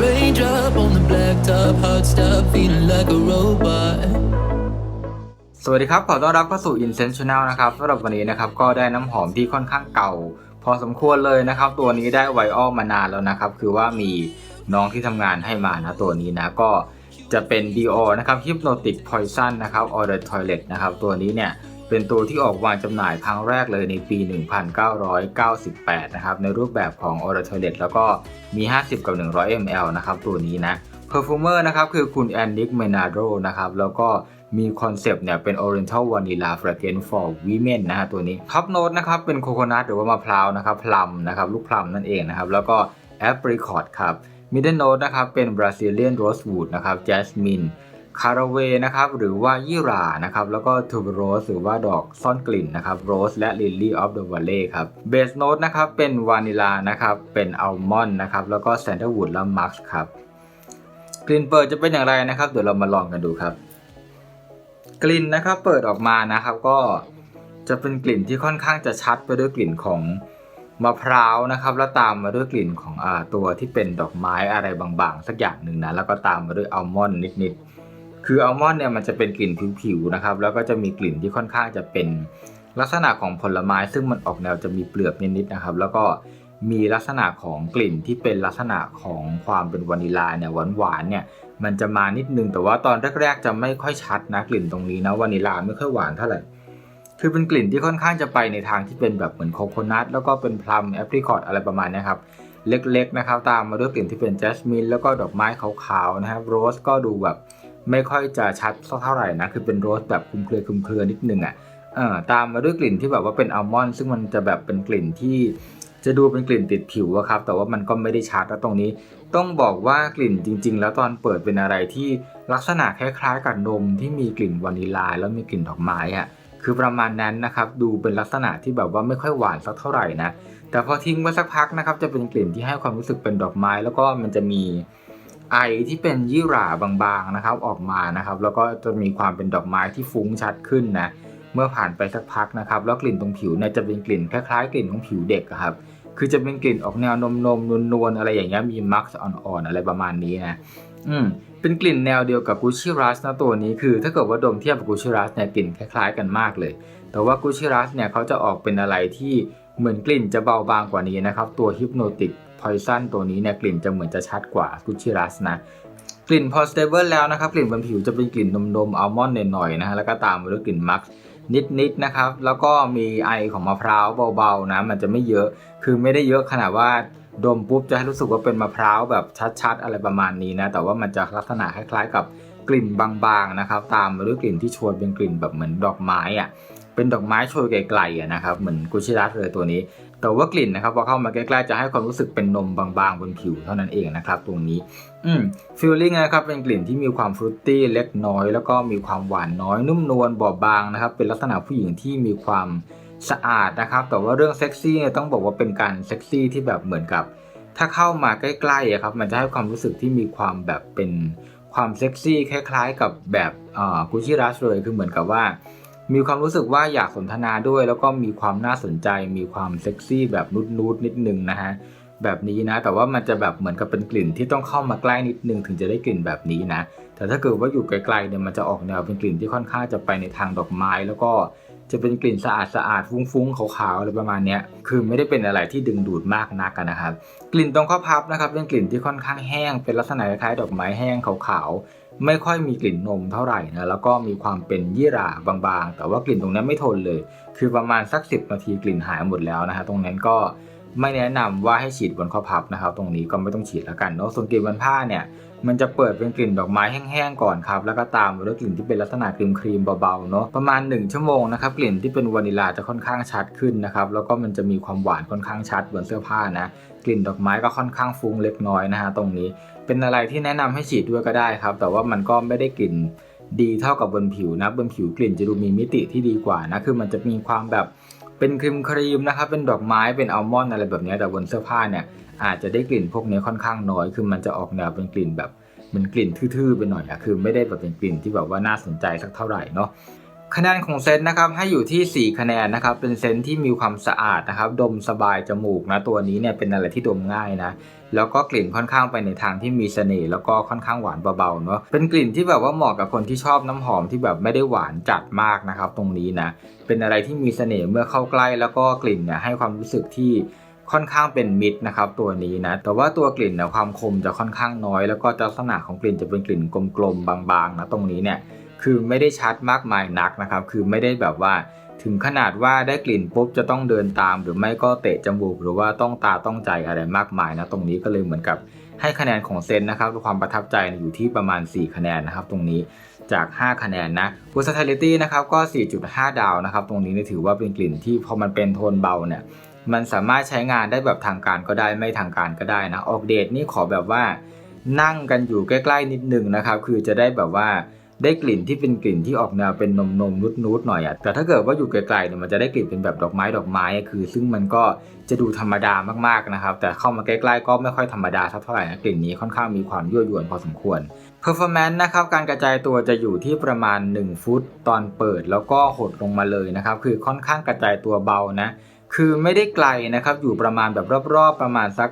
Raindrop on the blacktop, hot stuff, feeling like a robot. สวัสดีครับ ขอต้อนรับเข้าสู่ Incense Channel นะครับสำหรับวันนี้นะครับ ก็ได้น้ำหอมที่ค่อนข้างเก่า พอสมควรเลยนะครับ ตัวนี้ได้ไวออลมานานแล้วนะครับ คือว่ามีน้องที่ทำงานให้มานะตัวนี้นะ ก็จะเป็น Dior นะครับ Hypnotic Poison นะครับ Or the Toilet นะครับ ตัวนี้เนี่ย เป็นตัวที่ออกวางจำหน่ายครั้งแรกเลยในปี 1998 นะครับ ในรูปแบบของ Or the Toilet แล้วก็มี 50 กับ 100 ml นะครับ ตัวนี้นะ Perfumer นะครับ คือคุณแอนนิกเมนาโดนะครับ แล้วก็มีคอนเซปต์เนี่ยเป็น Oriental Vanilla Fragrance for Women นะฮะตัวนี้ Top Note นะครับ เป็นโคโคนัทหรือว่ามะพร้าวนะครับพลัมนะครับ ลูกพลัมนั่นเองนะครับ แล้วก็ Apricot ครับ Middle Note นะครับ เป็น Brazilian Rosewood นะครับ Jasmine คาราเวนะครับหรือว่ายี่หร่านะครับแล้วก็ทูบโรสหรือว่าดอกซ่อนกลิ่นนะครับโรสและ Lily of the Valley ครับเบสโน e นะครับเป็นวานิลานะครับเป็นอัลมอนด์นะครับแล้วก็แซนเดอร์วูดและมักครับกลิ่นเปิดจะเป็นอย่างไรนะครับเดี๋ยวเรามาลองกันดูครับ กลิ่นนะครับเปิดออกมานะครับก็จะเป็นกลิ่นที่ค่อนข้างจะชัดไปด้วยกลิ่นของมะพร้าวนะครับ แล้วตามมาด้วยกลิ่นของอตัวที่เป็นดอกไม้อะไรบางๆ สักอย่างหนึ่งนะแล้วก็ตามมาด้วยอัลมอนด์นิดๆ คืออัลมอนด์เนี่ยมันจะเป็นกลิ่นผิวๆนะครับ แล้วก็จะมีกลิ่นที่ค่อนข้างจะเป็นลักษณะของผลไม้ ซึ่งมันออกแนวจะมีเปลือกนิดๆนะครับ แล้วก็มีลักษณะของกลิ่นที่เป็นลักษณะของความเป็นวานิลาเนี่ยหวานๆเนี่ยมันจะมานิดนึง แต่ว่าตอนแรก ๆ จะไม่ค่อยชัดนะกลิ่นตรงนี้นะวานิลาไม่ค่อยหวานเท่าไหร่คือเป็นกลิ่นที่ค่อนข้างจะไปในทางที่เป็นแบบเหมือนโคโคนัทแล้วก็เป็นพลัมแอปริคอตอะไรประมาณนี้ครับเล็กๆนะครับ ตามมาด้วยกลิ่นที่เป็นแจสมินแล้วก็ดอกไม้ขาวๆนะครับโรสก็ดูแบบ ไม่ค่อยจะชัดเท่าไหร่นะ คือเป็นโรสแบบคุมเครือคุมเครือนิดนึงอะเออตามมาด้วยกลิ่นที่แบบว่าเป็นอัลมอนด์ซึ่งมันจะแบบเป็นกลิ่นที่จะดูเป็นกลิ่นติดผิวอะครับ แต่ว่ามันก็ไม่ได้ชัดแล้วตรงนี้ ต้องบอกว่ากลิ่นจริง ๆ แล้วตอนเปิดเป็นอะไรที่ลักษณะคล้ายๆกับนมที่มีกลิ่นวานิลาแล้วมีกลิ่นดอกไม้อะคือประมาณนั้นนะครับ ดูเป็นลักษณะที่แบบว่าไม่ค่อยหวานสักเท่าไหร่นะ แต่พอทิ้งไว้สักพักนะครับ จะเป็นกลิ่นที่ให้ความรู้สึกเป็นดอกไม้ แล้วก็มันจะมี ไอที่เป็นยี่หร่าบางๆนะครับออกมานะครับ แล้วก็จะมีความเป็นดอกไม้ที่ฟุ้งชัดขึ้นนะเมื่อผ่านไปสักพักนะครับ แล้วกลิ่นตรงผิวเนี่ยจะเป็นกลิ่นคล้ายๆ กลิ่นของผิวเด็กครับคือจะเป็นกลิ่นออกแนวนมนมนวลๆอะไรอย่างเงี้ยมีมักซ์อ่อนๆอะไรประมาณนี้นะอืมเป็นกลิ่นแนวเดียวกับกุชิรัสนะตัวนี้คือ ถ้าเกิดว่าดมเทียบกับกุชิรัสเนี่ยกลิ่นคล้าย ๆ กันมากเลย แต่ว่ากุชิรัสเนี่ยเขาจะออกเป็นอะไรที่เหมือนกลิ่นจะเบาบางกว่านี้นะครับ ตัวฮิปโนติก พอยซันตัวนี้เนี่ยกลิ่นจะเหมือนจะชัดกว่ากุชิรัสนะกลิ่นพอสเตเบิลแล้วนะครับกลิ่นบนผิวจะเป็นกลิ่นนมๆอัลมอนด์หน่อยๆนะฮะแล้วก็ตามมาด้วยกลิ่นมักนิดๆนะครับแล้วก็มีไอของมะพร้าวเบาๆนะมันจะไม่เยอะคือไม่ได้เยอะขนาดว่าดมปุ๊บจะให้รู้สึกว่าเป็นมะพร้าวแบบชัดๆ อะไรประมาณนี้นะแต่ว่ามันจะลักษณะคล้ายๆ กับกลิ่นบางๆนะครับตามมาด้วยกลิ่นที่โชยเป็นกลิ่นแบบเหมือนดอกไม้อะ เป็นดอกไม้โชยไกลๆนะครับเหมือนกุชิรัสเลยตัวนี้ แต่ว่ากลิ่นนะครับพอเข้ามาใกล้ๆจะให้ความรู้สึกเป็นนมบางๆบนผิวเท่านั้นเองนะครับตรงนี้อืมฟีลลิ่งนะครับเป็นกลิ่นที่มีความฟรุตตี้เล็กน้อย แล้วก็มีความหวานน้อยนุ่มนวลบอบบางนะครับเป็นลักษณะผู้หญิงที่มีความสะอาดนะครับแต่ว่าเรื่องเซ็กซี่เนี่ยต้องบอกว่าเป็นการเซ็กซี่ที่แบบเหมือนกับ ถ้าเข้ามาใกล้ๆอะครับมันจะให้ความรู้สึกที่มีความแบบเป็นความเซ็กซี่คล้าย ๆ กับแบบกุชิรัสเลยคือเหมือนกับว่า มีความรู้สึกว่าอยากสนทนาด้วย แล้วก็มีความน่าสนใจ มีความเซ็กซี่แบบนุดๆนิดนึงนะฮะแบบนี้นะ แต่ว่ามันจะแบบเหมือนกับเป็นกลิ่นที่ต้องเข้ามาใกล้นิดนึงถึงจะได้กลิ่นแบบนี้นะ แต่ถ้าเกิดว่าอยู่ไกลๆเนี่ยมันจะออกแนวเป็นกลิ่นที่ค่อนข้างจะไปในทางดอกไม้ แล้วก็จะเป็นกลิ่นสะอาดสะอาดฟุ้งๆขาวๆอะไรประมาณนี้คือไม่ได้เป็นอะไรที่ดึงดูดมากนักนะครับ กลิ่นตรงข้อพับนะครับเป็นกลิ่นที่ค่อนข้างแห้งเป็นลักษณะคล้ายดอกไม้แห้งขาวๆ ไม่ค่อยมีกลิ่นนมเท่าไหร่นะแล้วก็มีความเป็นยี่หร่าบางๆ แต่ว่ากลิ่นตรงนี้ไม่ทนเลย คือประมาณสัก 10 นาทีกลิ่นหายหมดแล้วนะฮะตรงนั้นก็ ไม่แนะนำว่าให้ฉีดบนข้อพับนะครับ ตรงนี้ก็ไม่ต้องฉีดแล้วกันเนาะส่วนกลิ่นบนผ้าเนี่ยมันจะเปิดเป็นกลิ่นดอกไม้แห้งๆก่อนครับแล้วก็ตามมาด้วยกลิ่นที่เป็นลักษณะครีมครีมๆเบาๆเนาะประมาณ 1 ชั่วโมงนะครับกลิ่นที่เป็นวานิลาจะค่อนข้างชัดขึ้นนะครับแล้วก็มันจะมีความหวานค่อนข้างชัดบนเสื้อผ้านะกลิ่นดอกไม้ก็ค่อนข้างฟุ้งเล็กน้อยนะฮะตรงนี้ เป็นอะไรที่แนะนำให้ฉีดด้วยก็ได้ครับ แต่ว่ามันก็ไม่ได้กลิ่นดีเท่ากับบนผิวนะบนผิวกลิ่นจะดูมีมิติที่ดีกว่านะคือมันจะมีความแบบ เป็นครีมครีมนะครับ เป็นดอกไม้เป็นอัลมอนด์อะไรแบบนี้แต่บนเสื้อผ้าเนี่ยอาจจะได้กลิ่นพวกนี้ค่อนข้างน้อย คือมันจะออกแนวเป็นกลิ่นแบบเหมือนกลิ่นทื่อๆไปหน่อยอะคือไม่ได้แบบเป็นกลิ่นที่แบบว่าน่าสนใจสักเท่าไหร่เนาะ คะแนนของเซนต์นะครับให้อยู่ที่ 4 คะแนนนะครับ เป็นเซนต์ที่มีความสะอาดนะครับ ดมสบายจมูกนะตัวนี้เนี่ยเป็นอะไรที่ดมง่ายนะแล้วก็กลิ่นค่อนข้างไปในทางที่มีเสน่ห์แล้วก็ค่อนข้างหวานเบาๆเนาะเป็นกลิ่นที่แบบว่าเหมาะกับคนที่ชอบน้ำหอมที่แบบไม่ได้หวานจัดมากนะครับ ตรงนี้นะเป็นอะไรที่มีเสน่ห์เมื่อเข้าใกล้ แล้วก็กลิ่นเนี่ยให้ความรู้สึกที่ค่อนข้างเป็นมิตรนะครับตัวนี้นะแต่ว่าตัวกลิ่นเนี่ยความคมจะค่อนข้างน้อย แล้วก็ลักษณะของกลิ่นจะเป็นกลิ่นกลมๆบางๆนะตรงนี้เนี่ย คือไม่ได้ชัดมากมายนักนะครับ คือไม่ได้แบบว่าถึงขนาดว่าได้กลิ่นปุ๊บจะต้องเดินตาม หรือไม่ก็เตะจมูก หรือว่าต้องตาต้องใจอะไรมากมายนะตรงนี้ก็เลยเหมือนกับให้คะแนนของเซนนะครับความประทับใจอยู่ที่ประมาณ 4 คะแนนนะครับ ตรงนี้จาก 5 คะแนนนะ versatility นะครับก็ 4.5 ดาวนะครับ ตรงนี้นี่ถือว่าเป็นกลิ่นที่พอมันเป็นโทนเบาเนี่ยมันสามารถใช้งานได้แบบทางการก็ได้ไม่ทางการก็ได้นะออกเดทนี่ขอแบบว่านั่งกันอยู่ใกล้ ๆ นิดนึงนะครับ คือจะได้แบบว่า ได้กลิ่นที่เป็นกลิ่นที่ออกแนวเป็นนมนมนุดนุดๆหน่อยอะแต่ถ้าเกิดว่าอยู่ไกลๆเนี่ยมันจะได้กลิ่นเป็นแบบดอกไม้ดอกไม้อะคือ ซึ่งมันก็จะดูธรรมดามากๆนะครับ แต่เข้ามาใกล้ๆก็ไม่ค่อยธรรมดาเท่าไหร่นะกลิ่นนี้ค่อนข้างมีความยั่วยวนพอสมควร performance นะครับการกระจายตัวจะอยู่ที่ประมาณ 1 ฟุตตอนเปิดแล้วก็หดลงมาเลยนะครับคือค่อนข้างกระจายตัวเบานะคือไม่ได้ไกลนะครับอยู่ประมาณแบบรอบๆประมาณสัก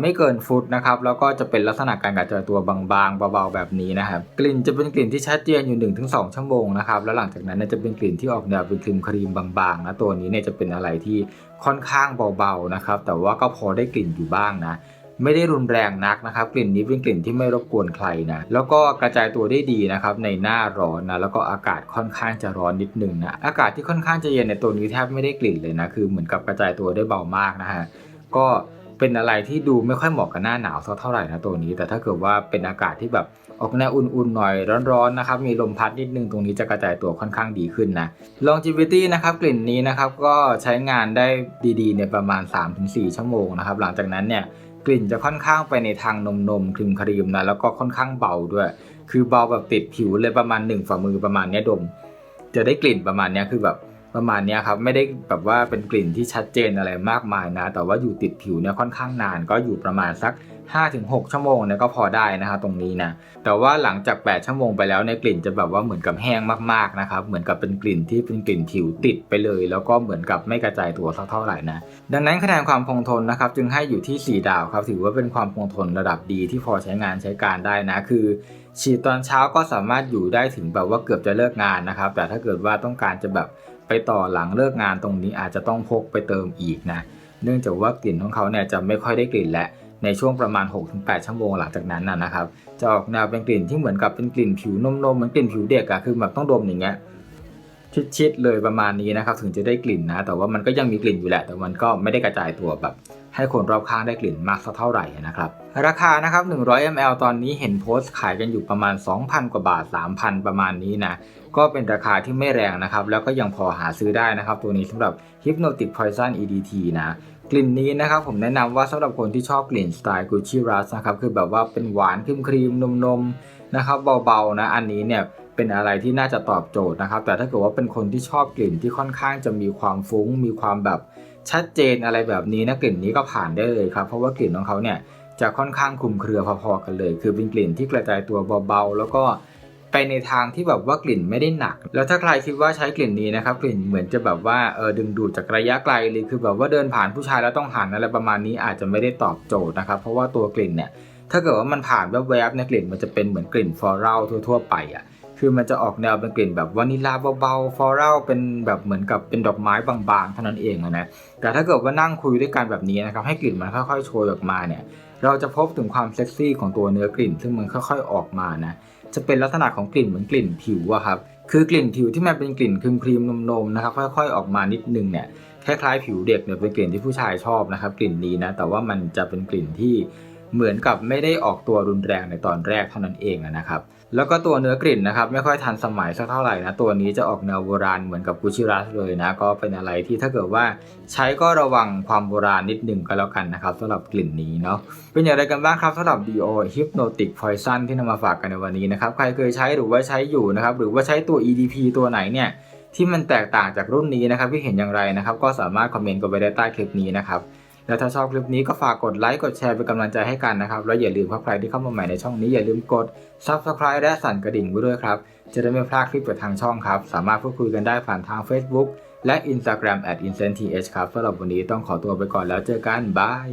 ไม่เกินฟุตนะครับแล้วก็จะเป็นลักษณะการกระจายตัวบางๆเบาๆแบบนี้นะครับกลิ่นจะเป็นกลิ่นที่ชัดเจนอยู่ 1-2 ชั่วโมงนะครับแล้วหลังจากนั้นเนยจะเป็นกลิ่นที่ออกแนวเป็นครีมครีมบางๆนะตัวนี้เนี่ยจะเป็นอะไรที่ค่อนข้างเบาๆนะครับแต่ว่าก็พอได้กลิ่นอยู่บ้างนะไม่ได้รุนแรงนักนะครับ กลิ่นนี้เป็นกลิ่นที่ไม่รบกวนใครนะแล้วก็กระจายตัวได้ดีนะครับในหน้าร้อนนะแล้วก็อากาศค่อนข้างจะร้อนนิดนึงนะอากาศที่ค่อนข้างจะเย็นในตัวนี้แทบไม่ได้กลิ่นเลยนะคือเหมือนกับกระจายตัวได้เบามากนะฮะก็ เป็นอะไรที่ดูไม่ค่อยเหมาะกับหน้าหนาวสักเท่าไหร่นะตัวนี้ แต่ถ้าเกิดว่าเป็นอากาศที่แบบออกแนวอุ่นๆหน่อยร้อนๆนะครับมีลมพัดนิดนึงตรงนี้จะกระจายตัวค่อนข้างดีขึ้นนะ longevity นะครับกลิ่นนี้นะครับก็ใช้งานได้ดีๆในประมาณ 3-4 ชั่วโมงนะครับหลังจากนั้นเนี่ยกลิ่นจะค่อนข้างไปในทางนมนมครีมครีมนะแล้วก็ค่อนข้างเบาด้วย คือเบาแบบติดผิวเลยประมาณ1ฝ่ามือประมาณนี้ดม จะได้กลิ่นประมาณนี้คือแบบ ประมาณนี้ครับไม่ได้แบบว่าเป็นกลิ่นที่ชัดเจนอะไรมากมายนะ แต่ว่าอยู่ติดผิวเนี่ยค่อนข้างนานก็อยู่ประมาณสัก 5-6 ชั่วโมงเนี่ยก็พอได้นะครับตรงนี้นะแต่ว่าหลังจาก 8 ชั่วโมงไปแล้วในกลิ่นจะแบบว่าเหมือนกับแห้งมากๆนะครับเหมือนกับเป็นกลิ่นที่เป็นกลิ่นผิวติดไปเลย แล้วก็เหมือนกับไม่กระจายตัวสักเท่าไหร่นะดังนั้นคะแนนความคงทนนะครับจึงให้อยู่ที่ 4 ดาวครับถือว่าเป็นความคงทนระดับดีที่พอใช้งานใช้การได้นะคือฉีดตอนเช้าก็สามารถอยู่ได้ถึงแบบว่าเกือบจะเลิกงานนะครับแต่ถ้าเกิดว่าต้องการจะแบบ ไปต่อหลังเลิกงานตรงนี้อาจจะต้องพกไปเติมอีกนะเนื่องจากว่ากลิ่นของเขาเนี่ยจะไม่ค่อยได้กลิ่นและในช่วงประมาณ 6-8 ชั่วโมงหลังจากนั้นนะนะครับ จะออกแนวเป็นกลิ่นที่เหมือนกับเป็นกลิ่นผิวนมๆเหมือนกลิ่นผิวเด็กอะคือแบบต้องดมอย่างเงี้ยชิดๆเลยประมาณนี้นะครับ ถึงจะได้กลิ่นนะ แต่ว่ามันก็ยังมีกลิ่นอยู่แหละ แต่มันก็ไม่ได้กระจายตัวแบบ ให้คนรอบข้างได้กลิ่นมากสักเท่าไหร่นะครับ ราคานะครับ 100 ml ตอนนี้เห็นโพสต์ขายกันอยู่ประมาณ 2,000 กว่าบาท 3,000 ประมาณนี้นะ ก็เป็นราคาที่ไม่แรงนะครับ แล้วก็ยังพอหาซื้อได้นะครับ ตัวนี้สำหรับ Hypnotic Poison EDT นะกลิ่นนี้นะครับผมแนะนำว่าสำหรับคนที่ชอบกลิ่นสไตล์ Gucci Rush นะครับคือแบบว่าเป็นหวานครีมครีมนมนมนะครับเบาๆนะอันนี้เนี่ยเป็นอะไรที่น่าจะตอบโจทย์นะครับ แต่ถ้าเกิดว่าเป็นคนที่ชอบกลิ่นที่ค่อนข้างจะมีความฟุ้ง มีความแบบชัดเจนอะไรแบบนี้นะกลิ่นนี้ก็ผ่านได้เลยครับ เพราะว่ากลิ่นของเขาเนี่ยจะค่อนข้างคลุมเครือพอๆกันเลย คือเป็นกลิ่นที่กระจายตัวเบาๆแล้วก็ ไปในทางที่แบบว่ากลิ่นไม่ได้หนัก แล้วถ้าใครคิดว่าใช้กลิ่นนี้นะครับกลิ่นเหมือนจะแบบว่าเออดึงดูดจากระยะไกลเลยคือแบบว่าเดินผ่านผู้ชายแล้วต้องหันอะไรประมาณนี้อาจจะไม่ได้ตอบโจทย์นะครับเพราะว่าตัวกลิ่นเนี่ยถ้าเกิดว่ามันผ่านแวบๆในกลิ่นมันจะเป็นเหมือนกลิ่นฟลอรัลทั่ว ๆ ไปอะคือมันจะออกแนวเป็นกลิ่นแบบวานิลาเบาๆฟลอรัลเป็นแบบเหมือนกับเป็นดอกไม้บางๆเท่านั้นเองนะแต่ถ้าเกิดว่านั่งคุยด้วยกันแบบนี้นะครับให้กลิ่นมันค่อยๆโชยออกมาเนี่ยเราจะพบถึงความเซ็กซี่ของตัวเนื้อกลิ่น ซึ่งมันค่อยๆออกมานะ จะเป็นลักษณะของกลิ่นเหมือนกลิ่นผิวอะครับคือกลิ่นผิวที่มันเป็นกลิ่นครีมครีมๆนมๆนะครับค่อย ๆ ออกมานิดนึงเนี่ยคล้ายๆผิวเด็กเนี่ยเป็นกลิ่นที่ผู้ชายชอบนะครับกลิ่นนี้นะแต่ว่ามันจะเป็นกลิ่นที่ เหมือนกับไม่ได้ออกตัวรุนแรงในตอนแรกเท่านั้นเองนะครับ แล้วก็ตัวเนื้อกลิ่นนะครับไม่ค่อยทันสมัยสักเท่าไหร่นะตัวนี้จะออกแนวโบราณเหมือนกับกุชิรัสเลยนะก็เป็นอะไรที่ถ้าเกิดว่าใช้ก็ระวังความโบราณนิดหนึ่งก็แล้วกันนะครับสำหรับกลิ่นนี้เนาะเป็นอย่างไรกันบ้างครับสำหรับ Dio Hypnotic Poison ที่นำมาฝากกันในวันนี้นะครับใครเคยใช้หรือว่าใช้อยู่นะครับหรือว่าใช้ตัว EDP ตัวไหนเนี่ยที่มันแตกต่างจากรุ่นนี้นะครับที่เห็นอย่างไรนะครับก็สามารถคอมเมนต์กันไปได้ใต้คลิปนี้นะครับ แล้วถ้าชอบคลิปนี้ก็ฝากกดไลค์กดแชร์เป็นกำลังใจให้กันนะครับแล้วอย่าลืมว่าใครที่เข้ามาใหม่ในช่องนี้อย่าลืมกด Subscribe และสั่นกระดิ่งไว้ด้วยครับจะได้ไม่พลาดคลิปจากทางช่องครับสามารถพูดคุยกันได้ผ่านทาง Facebook และ Instagram at incentth ครับสำหรับวันนี้ต้องขอตัวไปก่อนแล้วเจอกันบาย